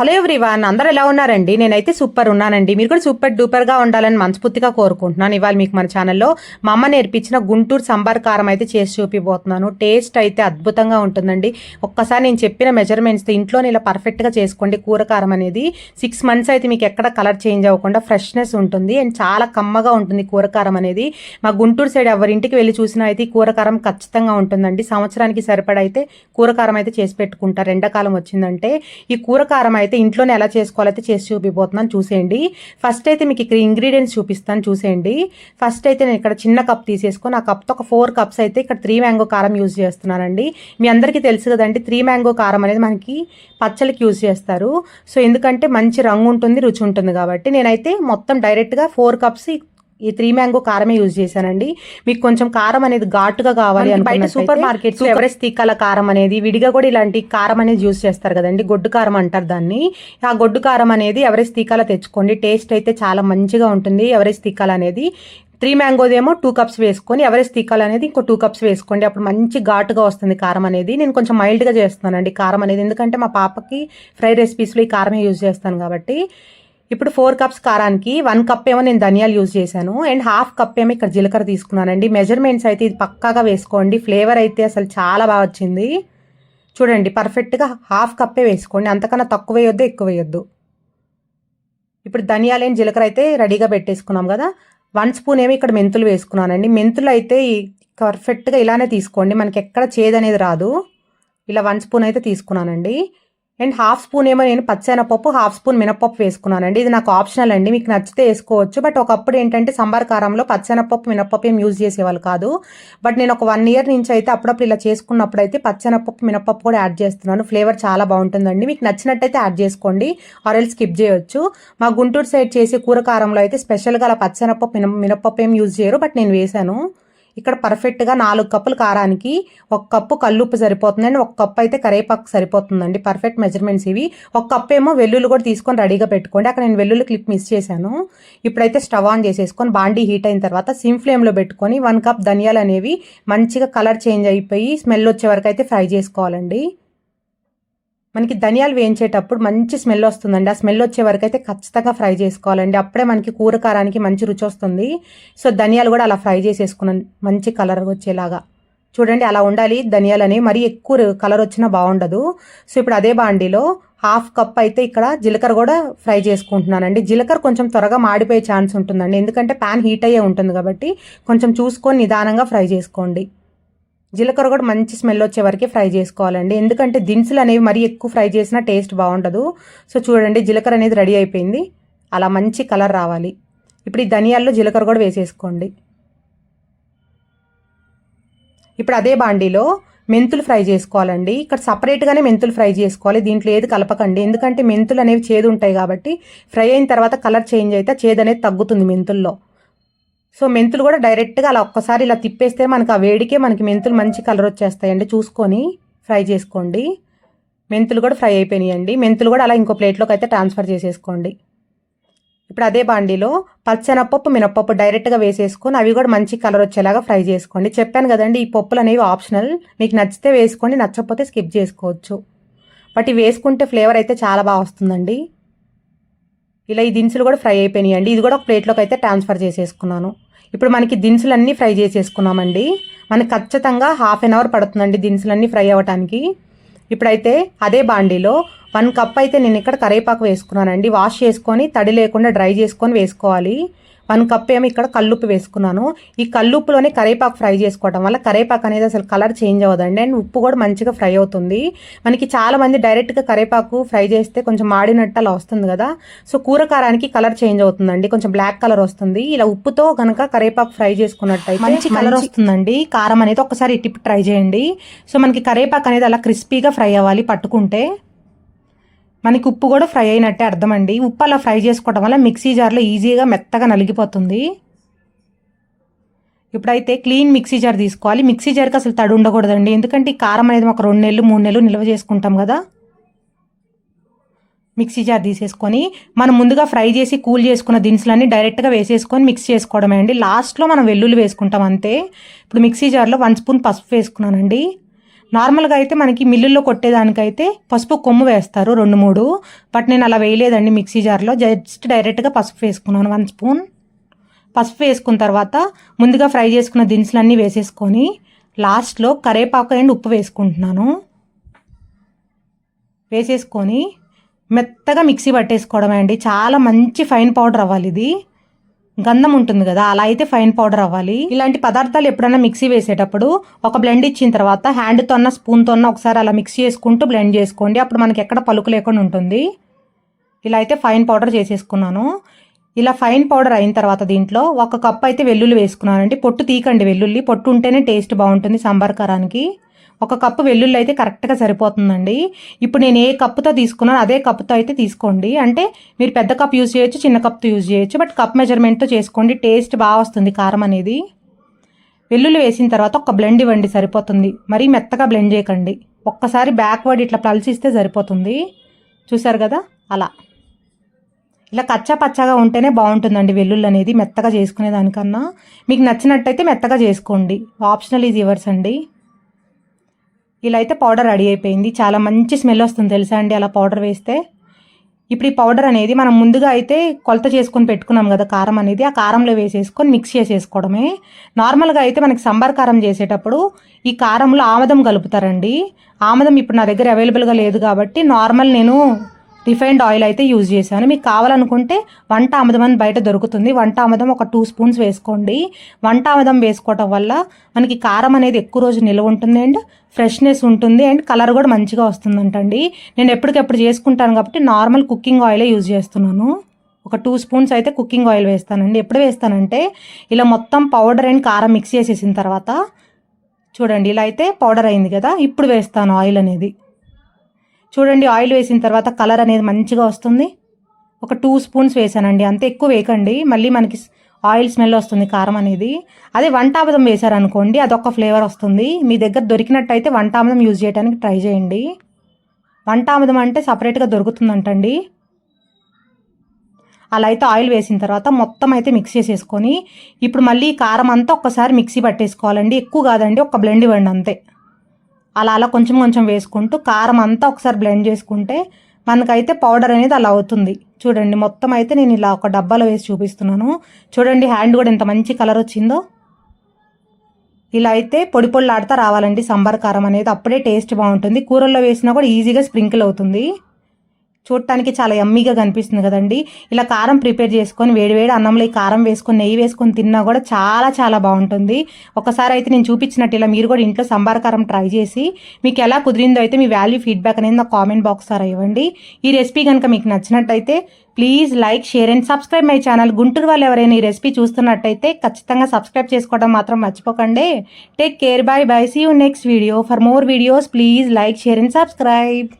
Hello everyone అందరూ ఎలా ఉన్నారండి? నేనైతే సూపర్ ఉన్నానండి. మీరు కూడా సూపర్ డూపర్గా ఉండాలని మనస్ఫూర్తిగా కోరుకుంటున్నాను. ఇవాళ మీకు మన ఛానల్లో మా అమ్మ నేర్పించిన గుంటూరు సంబార్ కారం అయితే చేసి చూపిపోతున్నాను టేస్ట్ అయితే అద్భుతంగా ఉంటుందండి. ఒక్కసారి నేను చెప్పిన మెజర్మెంట్స్ ఇంట్లోనే ఇలా పర్ఫెక్ట్గా చేసుకోండి. కూర కారం అనేది సిక్స్ మంత్స్ అయితే మీకు ఎక్కడ కలర్ చేంజ్ అవ్వకుండా ఫ్రెష్నెస్ ఉంటుంది. అండ్ చాలా కమ్మగా ఉంటుంది కూర కారం అనేది. మా గుంటూరు సైడ్ ఎవరింటికి వెళ్ళి చూసినా అయితే ఈ కూర కారం ఖచ్చితంగా ఉంటుందండి. సంవత్సరానికి సరిపడా అయితే కూర కారం అయితే చేసి పెట్టుకుంటారు ఎండాకాలం వచ్చిందంటే ఈ కూర కారం అయితే అయితే ఇంట్లోనే ఎలా చేసుకోవాలైతే చేసి చూపిపోతున్నాను చూసేయండి. ఫస్ట్ అయితే మీకు ఇక్కడ ఇంగ్రీడియంట్స్ చూపిస్తాను చూసేయండి. ఫస్ట్ అయితే నేను ఇక్కడ చిన్న కప్ తీసేసుకొని ఆ కప్తో ఒక ఫోర్ కప్స్ అయితే ఇక్కడ త్రీ మ్యాంగో కారం యూజ్ చేస్తున్నానండి. మీ అందరికీ తెలుసు కదండి త్రీ మ్యాంగో కారం అనేది మనకి పచ్చళ్ళకి యూజ్ చేస్తారు. సో ఎందుకంటే మంచి రంగు ఉంటుంది రుచి ఉంటుంది కాబట్టి నేనైతే మొత్తం డైరెక్ట్గా ఫోర్ కప్స్ ఈ త్రీ మ్యాంగో కారమే యూజ్ చేశానండి. మీకు కొంచెం కారం అనేది ఘాటుగా కావాలి బయట సూపర్ మార్కెట్స్ ఎవరెస్ట్ తీకాల కారం అనేది విడిగా కూడా ఇలాంటి కారం అనేది యూజ్ చేస్తారు కదండి. గొడ్డు కారం అంటారు దాన్ని. ఆ గొడ్డు కారం అనేది ఎవరెస్ట్ తీకాల తెచ్చుకోండి. టేస్ట్ అయితే చాలా మంచిగా ఉంటుంది. ఎవరెస్ట్ తీకాల అనేది త్రీ మ్యాంగోదేమో టూ కప్స్ వేసుకొని ఎవరెస్ట్ తీకాల అనేది ఇంకో టూ కప్స్ వేసుకోండి. అప్పుడు మంచి ఘాటుగా వస్తుంది కారం అనేది. నేను కొంచెం మైల్డ్గా చేస్తున్నానండి కారం అనేది. ఎందుకంటే మా పాపకి ఫ్రై రెసిపీస్లో ఈ కారమే యూజ్ చేస్తాను కాబట్టి ఇప్పుడు ఫోర్ కప్స్ కారానికి వన్ కప్ ఏమో నేను ధనియాలు యూజ్ చేశాను. అండ్ హాఫ్ కప్ ఏమో ఇక్కడ జీలకర్ర తీసుకున్నానండి. మెజర్మెంట్స్ అయితే ఇది పక్కాగా వేసుకోండి. ఫ్లేవర్ అయితే అసలు చాలా బాగా వచ్చింది. చూడండి పర్ఫెక్ట్గా హాఫ్ కప్పే వేసుకోండి. అంతకన్నా తక్కువ వేయొద్దు ఎక్కువ వేయొద్దు. ఇప్పుడు ధనియాలు అండ్ జీలకర్ర అయితే రెడీగా పెట్టేసుకున్నాం కదా. వన్ స్పూన్ ఏమో ఇక్కడ మెంతులు వేసుకున్నానండి. మెంతులు అయితే పర్ఫెక్ట్గా ఇలానే తీసుకోండి. మనకి ఎక్కడ చేదు రాదు. ఇలా వన్ స్పూన్ అయితే తీసుకున్నానండి. అండ్ హాఫ్ స్పూన్ ఏమో నేను పచ్చెనపప్పు హాఫ్ స్పూన్ మినపప్పు వేసుకున్నానండి. ఇది నాకు ఆప్షనల్ అండి. మీకు నచ్చితే వేసుకోవచ్చు. బట్ ఒకప్పుడు ఏంటంటే సంబార్ కారంలో పచ్చెనపప్పు మినపప్పు ఏం యూజ్ చేసేవాళ్ళు కాదు. బట్ నేను ఒక వన్ ఇయర్ నుంచి అయితే అప్పుడప్పుడు ఇలా చేసుకున్నప్పుడు అయితే పచ్చెనపప్పు మినపప్పు కూడా యాడ్ చేస్తున్నాను. ఫ్లేవర్ చాలా బాగుంటుందండి. మీకు నచ్చినట్టయితే యాడ్ చేసుకోండి. ఆరెల్ స్కిప్ చేయొచ్చు. మా గుంటూరు సైడ్ చేసే కూర కారంలో అయితే స్పెషల్గా అలా పచ్చెనపప్పు మిన మినపప్పు ఏం యూజ్ చేయరు. బట్ నేను వేశాను. ఇక్కడ పర్ఫెక్ట్గా నాలుగు కప్పులు కారానికి ఒక కప్పు కల్లుప్పు సరిపోతుందండి. ఒక కప్పు అయితే కరేపాకు సరిపోతుందండి. పర్ఫెక్ట్ మెజర్మెంట్స్ ఇవి. ఒక కప్పు ఏమో వెల్లుల్లి కూడా తీసుకొని రెడీగా పెట్టుకోండి. అక్కడ నేను వెల్లుల్లి క్లిప్ మిస్ చేశాను. ఇప్పుడైతే స్టవ్ ఆన్ చేసేసుకొని బాండీ హీట్ అయిన తర్వాత సిమ్ ఫ్లేమ్లో పెట్టుకొని వన్ కప్ ధనియాలు అనేవి మంచిగా కలర్ చేంజ్ అయిపోయి స్మెల్ వచ్చే వరకు అయితే ఫ్రై చేసుకోవాలండి. మనకి ధనియాలు వేయించేటప్పుడు మంచి స్మెల్ వస్తుందండి. ఆ స్మెల్ వచ్చే వరకు అయితే ఖచ్చితంగా ఫ్రై చేసుకోవాలండి. అప్పుడే మనకి కూర కారానికి మంచి రుచి వస్తుంది. సో ధనియాలు కూడా అలా ఫ్రై చేసేసుకున్నాను మంచి కలర్ వచ్చేలాగా. చూడండి అలా ఉండాలి ధనియాలు అనేవి మరీ ఎక్కువ కలర్ వచ్చినా బాగుండదు. సో ఇప్పుడు అదే బాండీలో హాఫ్ కప్ అయితే ఇక్కడ జీలకర్ర కూడా ఫ్రై చేసుకుంటున్నానండి. జీలకర్ర కొంచెం త్వరగా మాడిపోయే ఛాన్స్ ఉంటుందండి. ఎందుకంటే ప్యాన్ హీట్ అయ్యే ఉంటుంది కాబట్టి కొంచెం చూసుకొని నిదానంగా ఫ్రై చేసుకోండి. జీలకర్ర కూడా మంచి స్మెల్ వచ్చే వరకు ఫ్రై చేసుకోవాలండి. ఎందుకంటే దినుసులు అనేవి మరీ ఎక్కువ ఫ్రై చేసినా టేస్ట్ బాగుండదు. సో చూడండి జీలకర్ర అనేది రెడీ అయిపోయింది. అలా మంచి కలర్ రావాలి. ఇప్పుడు ఈ ధనియాల్లో జీలకర్ర కూడా వేసేసుకోండి. ఇప్పుడు అదే బాండీలో మెంతులు ఫ్రై చేసుకోవాలండి. ఇక్కడ సపరేట్గానే మెంతులు ఫ్రై చేసుకోవాలి. దీంట్లో ఏది కలపకండి. ఎందుకంటే మెంతులు అనేవి చేదు ఉంటాయి కాబట్టి ఫ్రై అయిన తర్వాత కలర్ చేంజ్ అయితే చేదు అనేది తగ్గుతుంది మెంతుల్లో. సో మెంతులు కూడా డైరెక్ట్గా అలా ఒక్కసారి ఇలా తిప్పేస్తే మనకు ఆ వేడికే మనకి మెంతులు మంచి కలర్ వచ్చేస్తాయండి. చూసుకొని ఫ్రై చేసుకోండి. మెంతులు కూడా ఫ్రై అయిపోయినాయండి. మెంతులు కూడా అలా ఇంకో ప్లేట్లోకి అయితే ట్రాన్స్ఫర్ చేసేసుకోండి. ఇప్పుడు అదే బాండీలో పచ్చెనపప్పు మినపప్పు డైరెక్ట్గా వేసేసుకొని అవి కూడా మంచి కలర్ వచ్చేలాగా ఫ్రై చేసుకోండి. చెప్పాను కదండి ఈ పప్పులు అనేవి ఆప్షనల్. మీకు నచ్చితే వేసుకోండి నచ్చకపోతే స్కిప్ చేసుకోవచ్చు. బట్ ఇవి వేసుకుంటే ఫ్లేవర్ అయితే చాలా బాగా వస్తుందండి. ఇలా ఈ దినుసులు కూడా ఫ్రై అయిపోయినాయండి. ఇది కూడా ఒక ప్లేట్లోకి అయితే ట్రాన్స్ఫర్ చేసేసుకున్నాను. ఇప్పుడు మనకి దినుసులన్నీ ఫ్రై చేసేసుకున్నామండి. మనకి ఖచ్చితంగా హాఫ్ అన్ అవర్ పడుతుందండి దినుసులన్నీ ఫ్రై అవ్వటానికి. ఇప్పుడైతే అదే బాండీలో వన్ కప్ అయితే నేను ఇక్కడ కరేపాకు వేసుకున్నానండి. వాష్ చేసుకొని తడి లేకుండా డ్రై చేసుకొని వేసుకోవాలి. వన్ కప్ ఏమో ఇక్కడ కల్లుప్పు వేసుకున్నాను. ఈ కల్లుప్పులోనే కరేపాకు ఫ్రై చేసుకోవడం వల్ల కరేపాకు అనేది అసలు కలర్ చేంజ్ అవ్వదండి. అండ్ ఉప్పు కూడా మంచిగా ఫ్రై అవుతుంది. మనకి చాలా మంది డైరెక్ట్గా కరేపాకు ఫ్రై చేస్తే కొంచెం మాడినట్టు అలా వస్తుంది కదా. సో కూరకారానికి కలర్ చేంజ్ అవుతుందండి. కొంచెం బ్లాక్ కలర్ వస్తుంది. ఇలా ఉప్పుతో కనుక కరేపాకు ఫ్రై చేసుకున్నట్టయితే మంచి కలర్ వస్తుందండి. కారం అనేది ఒకసారి టిప్ ట్రై చేయండి. సో మనకి కరేపాకు అనేది అలా క్రిస్పీగా ఫ్రై అవ్వాలి పట్టుకుంటే. మనకి ఉప్పు కూడా ఫ్రై అయినట్టే అర్థమండి. ఉప్పు అలా ఫ్రై చేసుకోవడం వల్ల మిక్సీ జార్లో ఈజీగా మెత్తగా నలిగిపోతుంది. ఇప్పుడైతే క్లీన్ మిక్సీ జార్ తీసుకోవాలి. మిక్సీ జార్కి అసలు తడి ఉండకూడదండి. ఎందుకంటే ఈ కారం అనేది ఒక రెండు నెలలు మూడు నెలలు నిల్వ చేసుకుంటాం కదా. మిక్సీ జార్ తీసేసుకొని మనం ముందుగా ఫ్రై చేసి కూల్ చేసుకున్న దినుసులన్నీ డైరెక్ట్గా వేసేసుకొని మిక్స్ చేసుకోవడమే అండి. లాస్ట్లో మనం వెల్లుల్లి వేసుకుంటాం అంతే. ఇప్పుడు మిక్సీ జార్లో వన్ స్పూన్ పసుపు వేసుకున్నానండి. నార్మల్గా అయితే మనకి మిల్లుల్లో కొట్టేదానికైతే పసుపు కొమ్ము వేస్తారు రెండు మూడు బట్ నేను అలా వేయలేదండి మిక్సీ జార్లో. జస్ట్ డైరెక్ట్గా పసుపు వేసుకున్నాను. వన్ స్పూన్ పసుపు వేసుకున్న తర్వాత ముందుగా ఫ్రై చేసుకున్న దినుసులన్నీ వేసేసుకొని లాస్ట్లో కరేపాకు అండ్ ఉప్పు వేసుకుంటున్నాను. వేసేసుకొని మెత్తగా మిక్సీ పట్టేసుకోవడమే అండి. చాలా మంచి ఫైన్ పౌడర్ అవ్వాలి ఇది. గంధం ఉంటుంది కదా అలా అయితే ఫైన్ పౌడర్ అవ్వాలి. ఇలాంటి పదార్థాలు ఎప్పుడైనా మిక్సీ వేసేటప్పుడు ఒక బ్లెండ్ ఇచ్చిన తర్వాత హ్యాండ్తో అన్న స్పూన్తో అన్న ఒకసారి అలా మిక్స్ చేసుకుంటూ బ్లెండ్ చేసుకోండి. అప్పుడు మనకి ఎక్కడ పలుకు లేకుండా ఉంటుంది. ఇలా అయితే ఫైన్ పౌడర్ చేసేసుకున్నాను. ఇలా ఫైన్ పౌడర్ అయిన తర్వాత దీంట్లో ఒక కప్ అయితే వెల్లుల్లి వేసుకున్నానండి. పొట్టు తీకండి వెల్లుల్లి. పొట్టు ఉంటేనే టేస్ట్ బాగుంటుంది సాంబార్ కారానికి. ఒక కప్పు వెల్లుల్లి అయితే కరెక్ట్గా సరిపోతుందండి. ఇప్పుడు నేను ఏ కప్పుతో తీసుకున్నాను అదే కప్పుతో అయితే తీసుకోండి. అంటే మీరు పెద్ద కప్ యూజ్ చేయొచ్చు చిన్న కప్తో యూజ్ చేయొచ్చు బట్ కప్ మెజర్మెంట్తో చేసుకోండి. టేస్ట్ బాగా వస్తుంది కారం అనేది. వెల్లుల్లి వేసిన తర్వాత ఒక బ్లెండ్ ఇవ్వండి సరిపోతుంది. మరీ మెత్తగా బ్లెండ్ చేయకండి. ఒక్కసారి బ్యాక్వర్డ్ ఇట్లా పలిచిస్తే సరిపోతుంది. చూసారు కదా? అలా. ఇలా కచ్చా పచ్చగా ఉంటేనే బాగుంటుందండి వెల్లుల్లి అనేది మెత్తగా చేసుకునే దానికన్నా. మీకు నచ్చినట్టయితే మెత్తగా చేసుకోండి. ఆప్షనల్ ఈజ్ యువర్స్ అండి. ఇలా అయితే పౌడర్ రెడీ అయిపోయింది. చాలా మంచి స్మెల్ వస్తుంది తెలుసా అండి అలా పౌడర్ వేస్తే. ఇప్పుడు ఈ పౌడర్ అనేది మనం ముందుగా అయితే కొలత చేసుకొని పెట్టుకున్నాం కదా కారం అనేది ఆ కారంలో వేసేసుకొని మిక్స్ చేసేసుకోవడమే. నార్మల్గా అయితే మనకి సంబార్ కారం చేసేటప్పుడు ఈ కారంలో ఆమదం కలుపుతారండి. ఆమదం ఇప్పుడు నా దగ్గర అవైలబుల్గా లేదు కాబట్టి నార్మల్ నేను రిఫైన్డ్ ఆయిల్ అయితే యూజ్ చేశాను. మీకు కావాలనుకుంటే వంట ఆమదం అని బయట దొరుకుతుంది. వంట ఆమదం ఒక టూ స్పూన్స్ వేసుకోండి. వంట ఆమదం వేసుకోవటం వల్ల మనకి కారం అనేది ఎక్కువ రోజు నిల్వ ఉంటుంది అండ్ ఫ్రెష్నెస్ ఉంటుంది అండ్ కలర్ కూడా మంచిగా వస్తుందంటండి. నేను ఎప్పటికెప్పుడు చేసుకుంటాను కాబట్టి నార్మల్ కుకింగ్ ఆయిలే యూజ్ చేస్తున్నాను. ఒక టూ స్పూన్స్ అయితే కుకింగ్ ఆయిల్ వేస్తానండి. ఎప్పుడు వేస్తానంటే ఇలా మొత్తం పౌడర్ అండ్ కారం మిక్స్ చేసేసిన తర్వాత చూడండి ఇలా అయితే పౌడర్ అయింది కదా ఇప్పుడు వేస్తాను ఆయిల్ అనేది. చూడండి ఆయిల్ వేసిన తర్వాత కలర్ అనేది మంచిగా వస్తుంది. ఒక టూ స్పూన్స్ వేసానండి. అంతే ఎక్కువ వేయకండి. మళ్ళీ మనకి ఆయిల్ స్మెల్ వస్తుంది కారం అనేది. అదే వంటామదం వేశారనుకోండి అదొక ఫ్లేవర్ వస్తుంది. మీ దగ్గర దొరికినట్టయితే వంటామదం యూజ్ చేయడానికి ట్రై చేయండి. వంటామదం అంటే సపరేట్గా దొరుకుతుందంటండి. అలా అయితే ఆయిల్ వేసిన తర్వాత మొత్తం అయితే మిక్స్ చేసేసుకొని ఇప్పుడు మళ్ళీ కారం అంతా ఒక్కసారి మిక్సీ పట్టేసుకోవాలండి. ఎక్కువ కాదండి ఒక బ్లెండ్ ఇవ్వండి అంతే. అలా అలా కొంచెం కొంచెం వేసుకుంటూ కారం అంతా ఒకసారి బ్లెండ్ చేసుకుంటే మనకైతే పౌడర్ అనేది అలా అవుతుంది. చూడండి మొత్తం అయితే నేను ఇలా ఒక డబ్బాలో వేసి చూపిస్తున్నాను. చూడండి హ్యాండ్ కూడా ఎంత మంచి కలర్ వచ్చిందో. ఇలా అయితే పొడి పొళ్ళాడుతూ రావాలండి సంబార్ కారం అనేది. అప్పుడే టేస్ట్ బాగుంటుంది. కూరల్లో వేసినా కూడా ఈజీగా స్ప్రింకిల్ అవుతుంది. చూడటానికి చాలా ఎమ్మీగా కనిపిస్తుంది కదండి. ఇలా కారం ప్రిపేర్ చేసుకొని వేడివేడి అన్నంలో ఈ కారం వేసుకొని నెయ్యి వేసుకొని తిన్నా కూడా చాలా చాలా బాగుంటుంది. ఒకసారి అయితే నేను చూపించినట్టు ఇలా మీరు కూడా ఇంట్లో సంబార కారం ట్రై చేసి మీకు ఎలా కుదిరిందో అయితే మీ వాల్యూ ఫీడ్బ్యాక్ అనేది నా కామెంట్ బాక్స్ ద్వారా ఇవ్వండి. ఈ రెసిపీ కనుక మీకు నచ్చినట్టయితే please like share and subscribe my channel. Guntur వాళ్ళు ఎవరైనా ఈ రెసిపీ చూస్తున్నట్టయితే ఖచ్చితంగా సబ్స్క్రైబ్ చేసుకోవడం మాత్రం మర్చిపోకండి. Take care bye bye see you next video for more videos please like share and subscribe